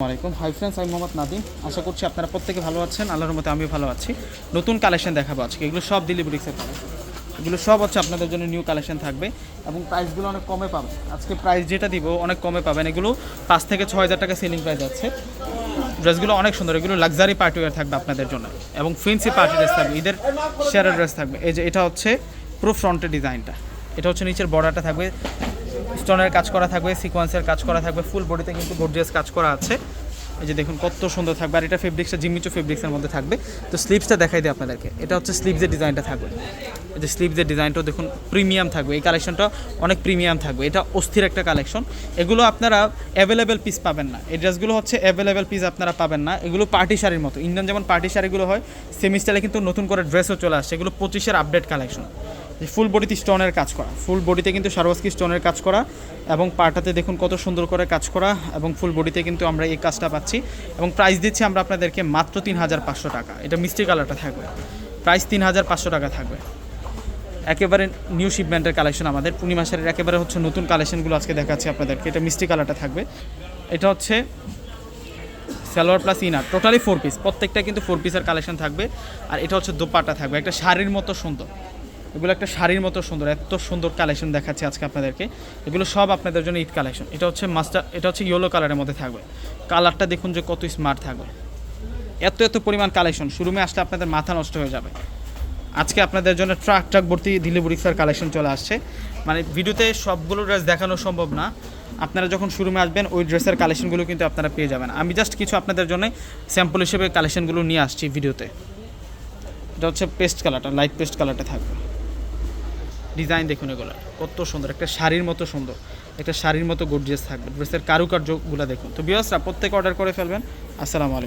আসসালামাইকুম hi friends আমি মোহাম্মদ নাদিম আশা করছি আপনারা প্রত্যেকে ভালো আছেন। আল্লাহর মতে আমি ভালো আছি। নতুন কালেকশন দেখাবো আজকে। এগুলো সব বুটিক্সের কালেকশন এগুলো সব হচ্ছে আপনাদের জন্য নিউ কালেকশন থাকবে এবং প্রাইসগুলো অনেক কমে পাবেন। আজকে প্রাইস যেটা দিব, অনেক কমে পাবেন। এগুলো পাঁচ থেকে ছয় হাজার টাকা সেলিং প্রাইস আছে। ড্রেসগুলো অনেক সুন্দর। এগুলো লাক্সারি পার্টি ওয়ার থাকবে আপনাদের জন্য। এবং ফেন্সি পার্টি ড্রেস থাকবে। ঈদের শেয়ারের ড্রেস থাকবে। এই যে এটা হচ্ছে পুরো ফ্রন্টের ডিজাইনটা এটা হচ্ছে নিচের বর্ডারটা থাকবে। স্টোনের কাজ করা থাকবে, সিকোয়েন্সের কাজ করা থাকবে, ফুল বডিতে কিন্তু গর্জিয়াস কাজ করা আছে। এই যে দেখুন, কত সুন্দর থাকবে, আর এটা ফেব্রিক্সটা জিমিচু ফেব্রিক্সের মধ্যে থাকবে। তো স্লিপসটা দেখাই দিই আপনাদেরকে। এটা হচ্ছে স্লিপসের ডিজাইনটা থাকবে। এই যে স্লিপসের ডিজাইনটাও দেখুন প্রিমিয়াম থাকবে। এই কালেকশনটা অনেক প্রিমিয়াম থাকবে। এটা অস্থির একটা কালেকশন এগুলো আপনারা অ্যাভেলেবেল পিস পাবেন না। এই ড্রেসগুলো হচ্ছে অ্যাভেলেবেল পিস আপনারা পাবেন না। এগুলো পার্টি শাড়ির মতো। ইন্ডিয়ান যেমন পার্টি শাড়িগুলো হয় সেমি স্টাইলে কিন্তু নতুন করে ড্রেসও চলে আসছে। এগুলো পঁচিশের আপডেট কালেকশন ফুল বডিতে স্টোনের কাজ করা। ফুল বডিতে কিন্তু সারওয়াস্কি স্টোনের কাজ করা এবং পাটাতে দেখুন কত সুন্দর করে কাজ করা এবং ফুল বডিতে কিন্তু আমরা এই কাজটা পাচ্ছি এবং প্রাইস দিচ্ছি আমরা আপনাদেরকে মাত্র তিন হাজার পাঁচশো টাকা। এটা মিষ্টি কালারটা থাকবে। প্রাইস তিন হাজার পাঁচশো টাকা থাকবে। একেবারে নিউ শিপমেন্টের কালেকশন আমাদের। পূর্ণিমাসের একেবারে হচ্ছে নতুন কালেকশনগুলো আজকে দেখাচ্ছি আপনাদেরকে। এটা মিষ্টি কালারটা থাকবে। এটা হচ্ছে salwar plus inner totally four piece প্রত্যেকটা কিন্তু ফোর পিসের কালেকশন থাকবে। আর এটা হচ্ছে দোপাটা থাকবে। একটা শাড়ির মতো সুন্দর। এগুলো একটা শাড়ির মতো সুন্দর, এত সুন্দর কালেকশন দেখাচ্ছি আজকে আপনাদেরকে। এগুলো সব আপনাদের জন্য ঈদ কালেকশন এটা হচ্ছে মাস্টার এটা হচ্ছে ইয়েলো কালারের মধ্যে থাকবে। কালারটা দেখুন যে কত স্মার্ট থাকবে। এত এত পরিমাণ কালেকশন শুরুমে আসলে আপনাদের মাথা নষ্ট হয়ে যাবে। আজকে আপনাদের জন্য ট্রাক ট্রাক ভর্তি দিল্লি বুড়িক্সার কালেকশন চলে আসছে। মানে ভিডিওতে সবগুলো ড্রেস দেখানো সম্ভব না। আপনারা যখন শুরুমে আসবেন, ওই ড্রেসের কালেকশনগুলো কিন্তু আপনারা পেয়ে যাবেন। আমি জাস্ট কিছু আপনাদের জন্য স্যাম্পল হিসেবে কালেকশনগুলো নিয়ে আসছি ভিডিওতে। এটা হচ্ছে পেস্ট কালারটা লাইট পেস্ট কালারটা থাকবে। ডিজাইন দেখুন এগুলো। কত সুন্দর, একটা শাড়ির মতো সুন্দর, একটা শাড়ির মতো গর্জিয়াস থাকবে। ড্রেসের কারুকার্যগুলো দেখুন। তো বিয়াসরা প্রত্যেকে অর্ডার করে ফেলবেন। আসসালামু আলাইকুম।